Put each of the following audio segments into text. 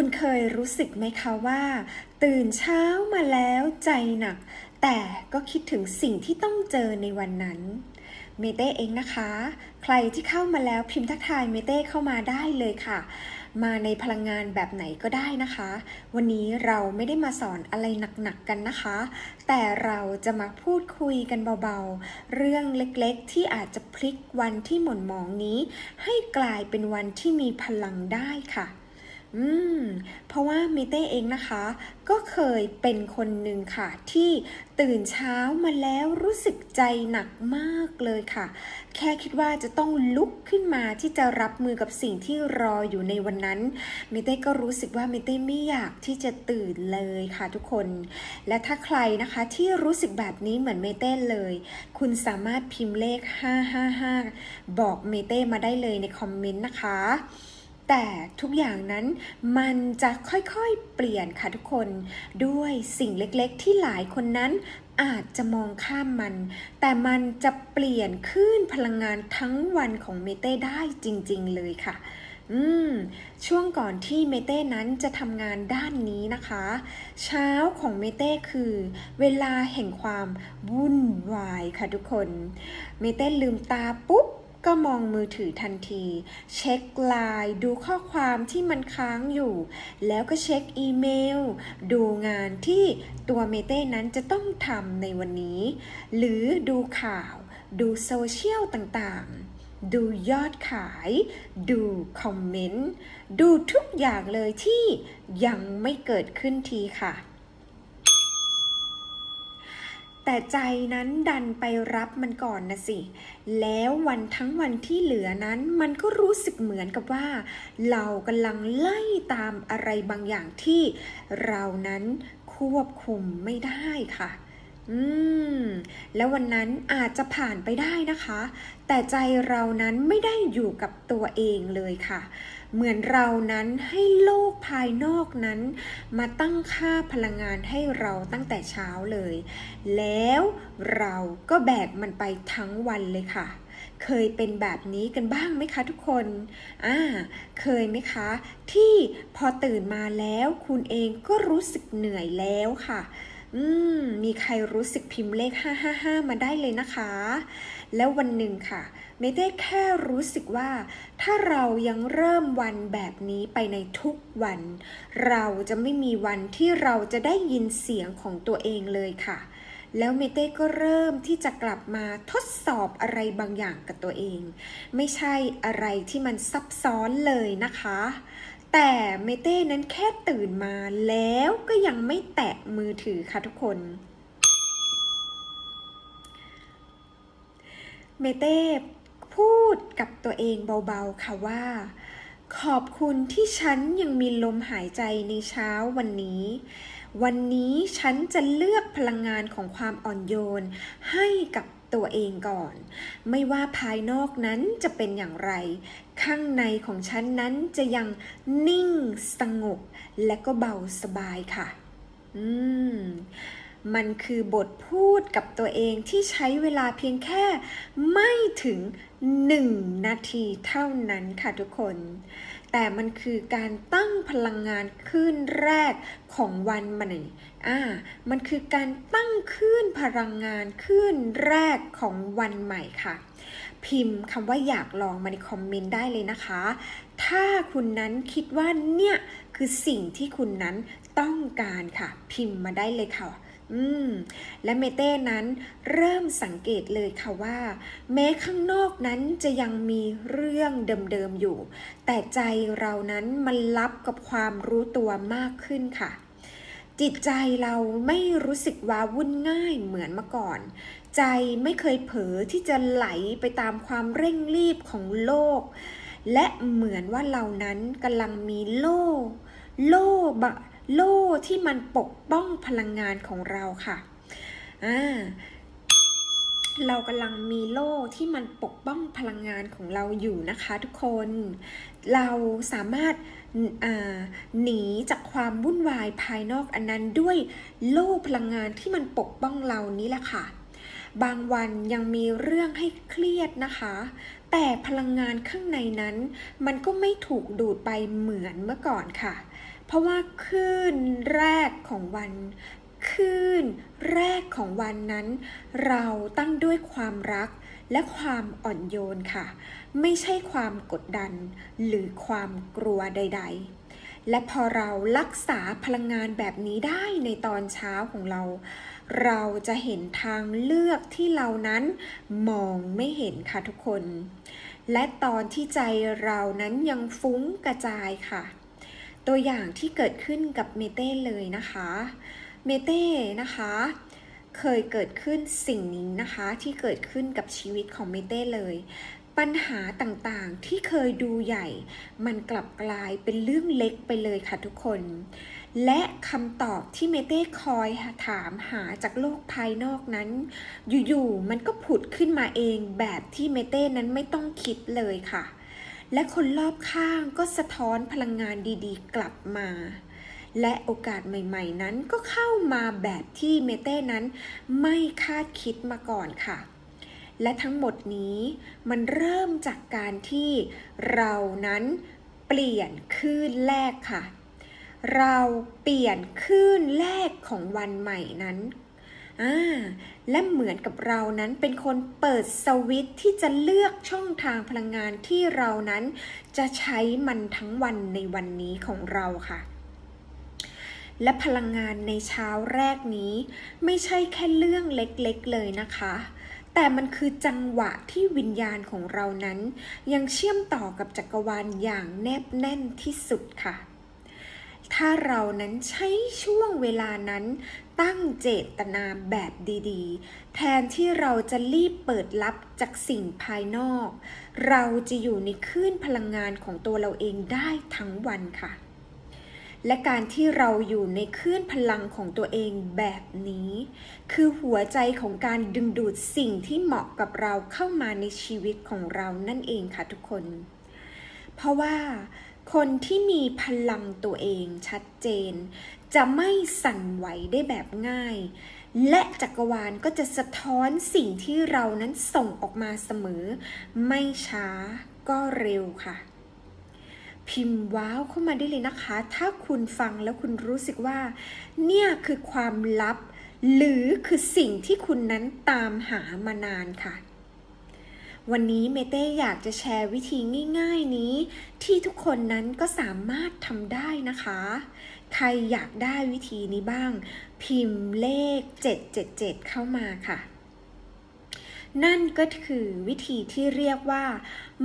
คุณเคยรู้สึกไหมคะว่า ตื่นเช้ามาแล้วใจหนัก แต่ก็คิดถึงสิ่งที่ต้องเจอในวันนั้นเมเต้เองนะคะ ใครที่เข้ามาแล้วพิมพ์ทักทายเมเต้เข้ามาได้เลยค่ะ มาในพลังงานแบบไหนก็ได้นะคะ วันนี้เราไม่ได้มาสอนอะไรหนักๆกันนะคะ แต่เราจะมาพูดคุยกันเบาๆ เรื่องเล็กๆ ที่อาจจะพลิกวันที่หม่นหมองนี้ ให้กลายเป็นวันที่มีพลังได้ค่ะ อืม เพราะว่ามิเต้เองนะคะ ก็เคยเป็นคนหนึ่งค่ะ ที่ตื่นเช้ามาแล้วรู้สึกใจหนักมากเลยค่ะ แค่คิดว่าจะต้องลุกขึ้นมาที่จะรับมือกับสิ่งที่รออยู่ในวันนั้นมิเต้ก็รู้สึกว่ามิเต้ไม่อยากที่จะตื่นเลยค่ะทุกคน และถ้าใครนะคะที่รู้สึกแบบนี้เหมือนเมเต้เลย คุณสามารถพิมพ์เลข 555 บอกเมเต้มาได้เลยในคอมเมนต์นะคะ แต่ทุกอย่างนั้นมันจะค่อยๆเปลี่ยนค่ะทุกคน ด้วยสิ่งเล็กๆ ที่หลายคนนั้นอาจจะมองข้ามมัน แต่มันจะเปลี่ยนขึ้นพลังงานทั้งวันของเมเต้ได้จริงๆเลยค่ะอืม ช่วงก่อนที่เมเต้นั้นจะทำงานด้านนี้นะคะ เช้าของเมเต้คือ เวลาแห่งความวุ่นวายค่ะทุกคน เมเต้ลืมตาปุ๊บ ก็มองมือถือทันที เช็คไลน์ดูข้อความที่มันค้างอยู่ แล้วก็เช็คอีเมล ดูงานที่ตัวเมเต้นั้นจะต้องทำในวันนี้ หรือดูข่าว ดูโซเชียลต่างๆดูยอดขาย ดูคอมเมนต์ ดูทุกอย่างเลยที่ยังไม่เกิดขึ้นทีค่ะ แต่ใจนั้นดันไปรับมันก่อนนะสิ แล้ววันทั้งวันที่เหลือนั้นมันก็รู้สึกเหมือนกับว่า เรากำลังไล่ตามอะไรบางอย่างที่เรานั้นควบคุมไม่ได้ค่ะ อืม แล้ววันนั้นอาจจะผ่านไปได้นะคะ แต่ใจเรานั้นไม่ได้อยู่กับตัวเองเลยค่ะ เหมือนเรานั้นให้โลกภายนอกนั้น มาตั้งค่าพลังงานให้เราตั้งแต่เช้าเลย แล้วเราก็แบกมันไปทั้งวันเลยค่ะเคยเป็นแบบนี้กันบ้างไหมคะทุกคน อ่า เคยไหมคะ ที่พอตื่นมาแล้วคุณเองก็รู้สึกเหนื่อยแล้วค่ะ อืม มีใครรู้สึกพิมพ์เลข 555 มาได้เลยนะคะ แล้ววันหนึ่งค่ะ ไม่ได้แค่รู้สึกว่า ถ้าเรายังเริ่มวันแบบนี้ไปในทุกวัน เราจะไม่มีวันที่เราจะได้ยินเสียงของตัวเองเลยค่ะ แล้วเมเต้ก็เริ่มที่จะกลับมาทดสอบอะไรบางอย่างกับตัวเอง ไม่ใช่อะไรที่มันซับซ้อนเลยนะคะ แต่เมเต้นั้นแค่ตื่นมาแล้วก็ยังไม่แตะมือถือค่ะทุกคน เมเต้พูดกับตัวเองเบาๆค่ะว่า ขอบคุณที่ฉันยังมีลมหายใจในเช้าวันนี้ วันนี้ฉันจะเลือกพลังงานของความอ่อนโยนให้กับ ตัวเองก่อน ไม่ว่าภายนอกนั้นจะเป็นอย่างไร ข้างในของฉันนั้นจะยังนิ่งสงบ และก็เบาสบายค่ะ อืมมันคือบทพูดกับตัวเองที่ใช้เวลาเพียงแค่ไม่ถึงหนึ่งนาทีเท่านั้นค่ะทุกคน แต่มันคือการตั้งพลังงานขึ้นแรกของวันใหม่อ่า มันคือการตั้งขึ้นพลังงานขึ้นแรกของวันใหม่ค่ะ พิมพ์คำว่าอยากลองมาในคอมเมนต์ได้เลยนะคะ ถ้าคุณนั้นคิดว่าเนี่ยคือสิ่งที่คุณนั้นต้องการค่ะ พิมพ์มาได้เลยค่ะ อืม และเมเต้นั้นเริ่มสังเกตเลยค่ะว่า แม้ข้างนอกนั้นจะยังมีเรื่องเดิมๆอยู่ แต่ใจเรานั้นมันรับกับความรู้ตัวมากขึ้นค่ะ จิตใจเราไม่รู้สึกว้าวุ่นง่ายเหมือนเมื่อก่อน ใจไม่เคยเผลอที่จะไหลไปตามความเร่งรีบของโลก และเหมือนว่าเรานั้นกำลังมีโล่ โล่บะ โล่ที่มันปกป้องพลังงานของเราค่ะอ่าเรากำลังมีโล่ที่มันปกป้องพลังงานของเราอยู่นะคะทุกคน เราสามารถหนีจากความวุ่นวายภายนอกอันนั้นด้วยโล่พลังงานที่มันปกป้องเรานี้แหละค่ะ บางวันยังมีเรื่องให้เครียดนะคะ แต่พลังงานข้างในนั้น มันก็ไม่ถูกดูดไปเหมือนเมื่อก่อนค่ะ เพราะว่าคลื่นแรกของวันคลื่นแรกของวันนั้น เราตั้งด้วยความรักและความอ่อนโยนค่ะ ไม่ใช่ความกดดัน หรือความกลัวใด ๆ และพอเรารักษาพลังงานแบบนี้ได้ในตอนเช้าของเรา เราจะเห็นทางเลือกที่เรานั้นมองไม่เห็นค่ะทุกคน และตอนที่ใจเรานั้นยังฟุ้งกระจายค่ะ ตัวอย่างที่เกิดขึ้นกับเมเต้เลยนะคะ เมเต้นะคะเคยเกิดขึ้นสิ่งนี้นะคะที่เกิดขึ้นกับชีวิตของเมเต้เลย ปัญหาต่างๆที่เคยดูใหญ่ มันกลับกลายเป็นเรื่องเล็กไปเลยค่ะทุกคน และคำตอบที่เมเต้คอยถามหาจากโลกภายนอกนั้น อยู่ๆมันก็ผุดขึ้นมาเองแบบที่เมเต้นั้นไม่ต้องคิดเลยค่ะ และคนรอบข้างก็สะท้อนพลังงานดีๆ กลับมา และโอกาสใหม่ๆ นั้นก็เข้ามาแบบที่เมเต้นั้นไม่คาดคิดมาก่อนค่ะ และทั้งหมดนี้มันเริ่มจากการที่เรานั้นเปลี่ยนคลื่นแรกค่ะ เราเปลี่ยนคลื่นแรกของวันใหม่นั้น อ่าและเหมือนกับเรานั้นเป็นคนเปิดสวิตที่จะเลือกช่องทางพลังงานที่เรานั้นจะใช้มันทั้งวันในวันนี้ของเราค่ะ และพลังงานในเช้าแรกนี้ ไม่ใช่แค่เรื่องเล็กๆเลยนะคะ แต่มันคือจังหวะที่วิญญาณของเรานั้น ยังเชื่อมต่อกับจักรวาลอย่างแนบแน่นที่สุดค่ะถ้าเรานั้นใช้ช่วงเวลานั้น ตั้งเจตนาแบบดีๆ แทนที่เราจะรีบเปิดรับจากสิ่งภายนอก เราจะอยู่ในคลื่นพลังงานของตัวเราเองได้ทั้งวันค่ะ และการที่เราอยู่ในคลื่นพลังของตัวเองแบบนี้ คือหัวใจของการดึงดูดสิ่งที่เหมาะกับเราเข้ามาในชีวิตของเรานั่นเองค่ะทุกคน เพราะว่าคนที่มีพลังตัวเองชัดเจน จะไม่สั่นไหวได้แบบง่าย และจักรวาลก็จะสะท้อนสิ่งที่เรานั้นส่งออกมาเสมอ ไม่ช้าก็เร็วค่ะ พิมพ์ว้าวเข้ามาได้เลยนะคะ ถ้าคุณฟังแล้วคุณรู้สึกว่า เนี่ยคือความลับ หรือคือสิ่งที่คุณนั้นตามหามานานค่ะ วันนี้เมเต้อยากจะแชร์วิธีง่ายๆนี้ ที่ทุกคนนั้นก็สามารถทำได้นะคะ ใครอยากได้วิธีนี้บ้าง พิมพ์เลข 777 เข้ามาค่ะ นั่นก็คือวิธีที่เรียกว่า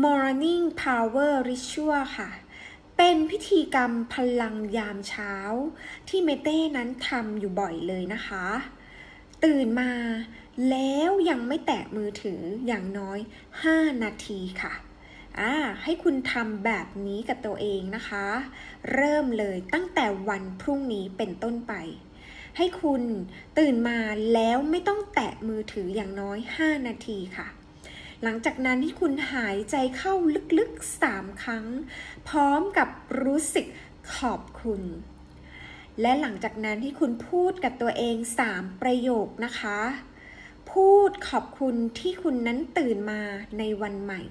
morning power ritual ค่ะ เป็นพิธีกรรมพลังยามเช้า ที่เมเต้นั้นทำอยู่บ่อยเลยนะคะ ตื่นมา แล้วยังไม่แตะมือถืออย่างน้อย 5 นาทีค่ะอ่าให้คุณทำแบบนี้กับตัวเองนะคะ เริ่มเลยตั้งแต่วันพรุ่งนี้เป็นต้นไป ให้คุณตื่นมาแล้วไม่ต้องแตะมือถืออย่างน้อย 5 นาทีค่ะ หลังจากนั้นที่คุณหายใจเข้าลึกๆ 3 ครั้ง พร้อมกับรู้สึกขอบคุณ และหลังจากนั้นที่คุณพูดกับตัวเอง 3 ประโยคนะคะ พูดขอบคุณที่คุณนั้นตื่นมาในวันใหม่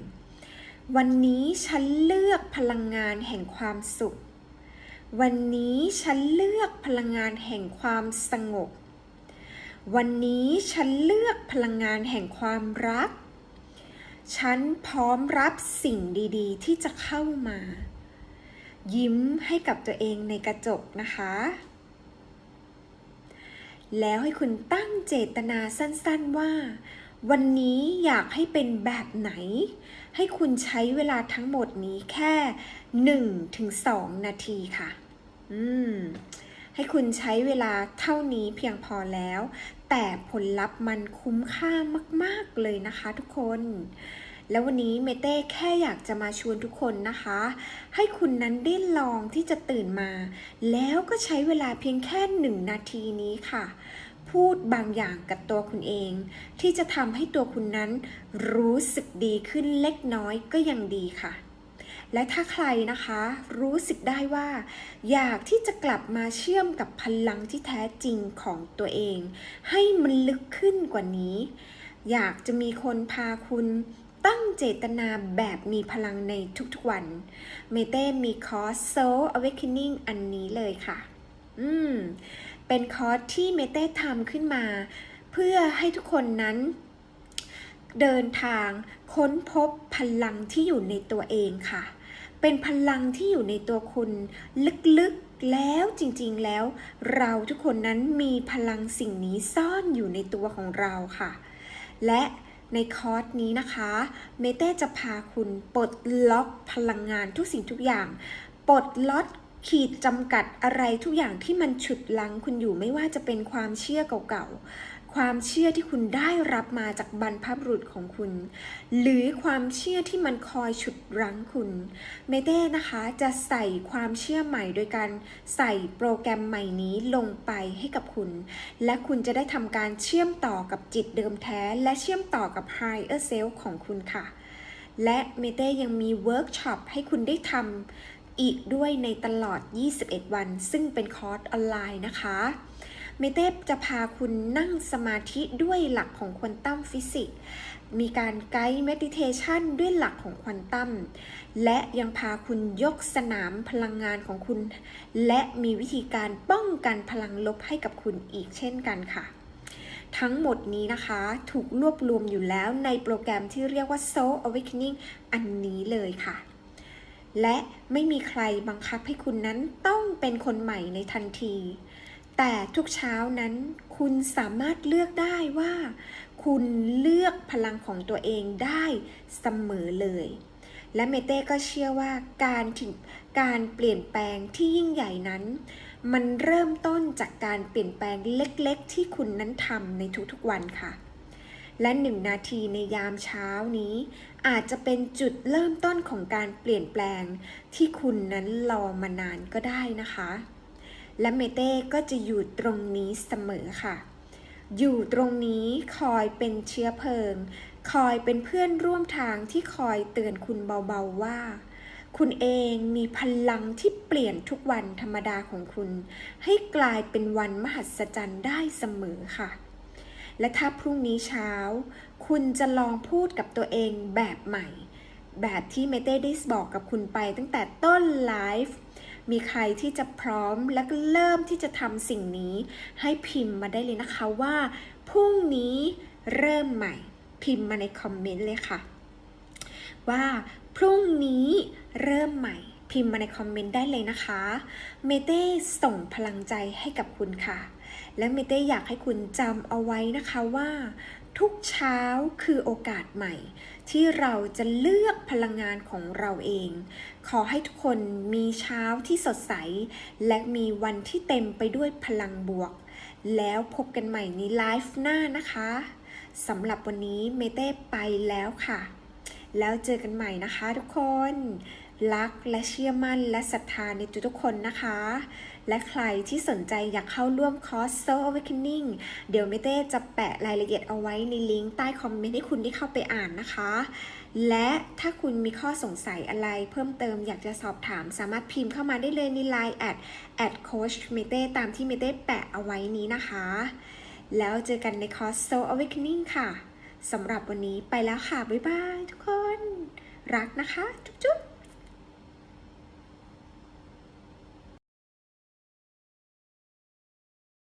วันนี้ฉันเลือกพลังงานแห่งความสุข วันนี้ฉันเลือกพลังงานแห่งความสงบ วันนี้ฉันเลือกพลังงานแห่งความรัก ฉันพร้อมรับสิ่งดีๆ ที่จะเข้ามา ยิ้มให้กับตัวเองในกระจกนะคะ แล้วให้คุณตั้งเจตนาสั้นๆว่า วันนี้อยากให้เป็นแบบไหน ให้คุณใช้เวลาทั้งหมดนี้แค่1ถึง2นาทีค่ะ อืมให้คุณใช้เวลาเท่านี้เพียงพอแล้ว แต่ผลลัพธ์มันคุ้มค่ามาก ๆ เลยนะคะทุกคน แล้ววันนี้เมเต้แค่อยากจะมาชวนทุกคนนะคะ ให้คุณนั้นได้ลองที่จะตื่นมา แล้วก็ใช้เวลาเพียงแค่หนึ่งนาทีนี้ค่ะ พูดบางอย่างกับตัวคุณเอง ที่จะทำให้ตัวคุณนั้นรู้สึกดีขึ้นเล็กน้อยก็ยังดีค่ะและถ้าใครนะคะรู้สึกได้ว่า อยากที่จะกลับมาเชื่อมกับพลังที่แท้จริงของตัวเอง ให้มันลึกขึ้นกว่านี้ อยากจะมีคนพาคุณ ตั้งเจตนาแบบมีพลังในทุกๆวัน เมเต้มีคอร์ส Soul Awakening อันนี้เลยค่ะ อืม เป็นคอร์สที่เมเต้ทำขึ้นมา เพื่อให้ทุกคนนั้น เดินทางค้นพบพลังที่อยู่ในตัวเองค่ะ เป็นพลังที่อยู่ในตัวคุณลึกๆแล้วจริงๆแล้ว เราทุกคนนั้นมีพลังสิ่งนี้ซ่อนอยู่ในตัวของเราค่ะ และ ในคอร์สนี้นะคะ เมเต้จะพาคุณปลดล็อกพลังงานทุกสิ่งทุกอย่าง ปลดล็อกขีดจำกัดอะไรทุกอย่างที่มันฉุดลังคุณอยู่ไม่ว่าจะเป็นความเชื่อเก่าๆ ความเชื่อที่คุณได้รับมาจากบรรพบุรุษของคุณ หรือความเชื่อที่มันคอยฉุดรั้งคุณ เมเต้นะคะจะใส่ความเชื่อใหม่โดยการใส่โปรแกรมใหม่นี้ลงไปให้กับคุณ และคุณจะได้ทำการเชื่อมต่อกับจิตเดิมแท้ และเชื่อมต่อกับ Higher Self ของคุณค่ะ และเมเต้ยังมีเวิร์กช็อปให้คุณได้ทำอีกด้วยในตลอด 21 วัน ซึ่งเป็นคอร์สออนไลน์นะคะ เมเต้จะพาคุณนั่งสมาธิด้วยหลักของควอนตัมฟิสิกส์ มีการไกด์เมดิเทชันด้วยหลักของควอนตัม และยังพาคุณยกสนามพลังงานของคุณ และมีวิธีการป้องกันพลังลบให้กับคุณอีกเช่นกันค่ะ ทั้งหมดนี้นะคะถูกรวบรวมอยู่แล้วในโปรแกรมที่เรียกว่า Soul Awakening อันนี้เลยค่ะและไม่มีใครบังคับให้คุณนั้นต้องเป็นคนใหม่ในทันที แต่ทุกเช้านั้นคุณสามารถเลือกได้ว่า คุณเลือกพลังของตัวเองได้เสมอเลย และเมเต้ก็เชื่อว่าการถึงการเปลี่ยนแปลงที่ยิ่งใหญ่นั้น มันเริ่มต้นจากการเปลี่ยนแปลงเล็กๆ ที่คุณนั้นทำในทุกๆวันค่ะ และหนึ่งนาทีในยามเช้านี้ อาจจะเป็นจุดเริ่มต้นของการเปลี่ยนแปลงที่คุณนั้นรอมานานก็ได้นะคะ และเมเต้ก็จะอยู่ตรงนี้เสมอค่ะ อยู่ตรงนี้คอยเป็นเชื้อเพลิง คอยเป็นเพื่อนร่วมทางที่คอยเตือนคุณเบาๆว่า คุณเองมีพลังที่เปลี่ยนทุกวันธรรมดาของคุณ ให้กลายเป็นวันมหัศจรรย์ได้เสมอค่ะ และถ้าพรุ่งนี้เช้า คุณจะลองพูดกับตัวเองแบบใหม่ แบบที่เมเต้ได้บอกกับคุณไปตั้งแต่ต้นไลฟ์ มีใครที่จะพร้อมและก็เริ่มที่จะทำสิ่งนี้ ให้พิมพ์มาได้เลยนะคะว่าพรุ่งนี้เริ่มใหม่ พิมพ์มาในคอมเมนต์เลยค่ะ ว่าพรุ่งนี้เริ่มใหม่ พิมพ์มาในคอมเมนต์ได้เลยนะคะ เมเต้ส่งพลังใจให้กับคุณค่ะ และเมเต้อยากให้คุณจำเอาไว้นะคะว่า ทุกเช้าคือโอกาสใหม่ ที่เราจะเลือกพลังงานของเราเอง ขอให้ทุกคนมีเช้าที่สดใส และมีวันที่เต็มไปด้วยพลังบวก แล้วพบกันใหม่ในไลฟ์หน้านะคะสำหรับวันนี้เมเต้ไปแล้วค่ะ แล้วเจอกันใหม่นะคะทุกคน รักและเชื่อมั่นและศรัทธาในทุกๆคนนะคะ และใครที่สนใจอยากเข้าร่วมคอร์ส Soul Awakening เดี๋ยวเมเต้จะแปะรายละเอียดเอาไว้ในลิงก์ใต้คอมเมนต์ให้คุณได้เข้าไปอ่านนะคะ และถ้าคุณมีข้อสงสัยอะไรเพิ่มเติมอยากจะสอบถามสามารถพิมพ์เข้ามาได้เลยใน Line แอดแอดโคชเมเต้ตามที่เมเต้แปะเอาไว้นี้นะคะ แล้วเจอกันในคอร์ส Soul Awakening ค่ะสำหรับวันนี้ไปแล้วค่ะ บ๊ายบายทุกคน รักนะคะ จุ๊บ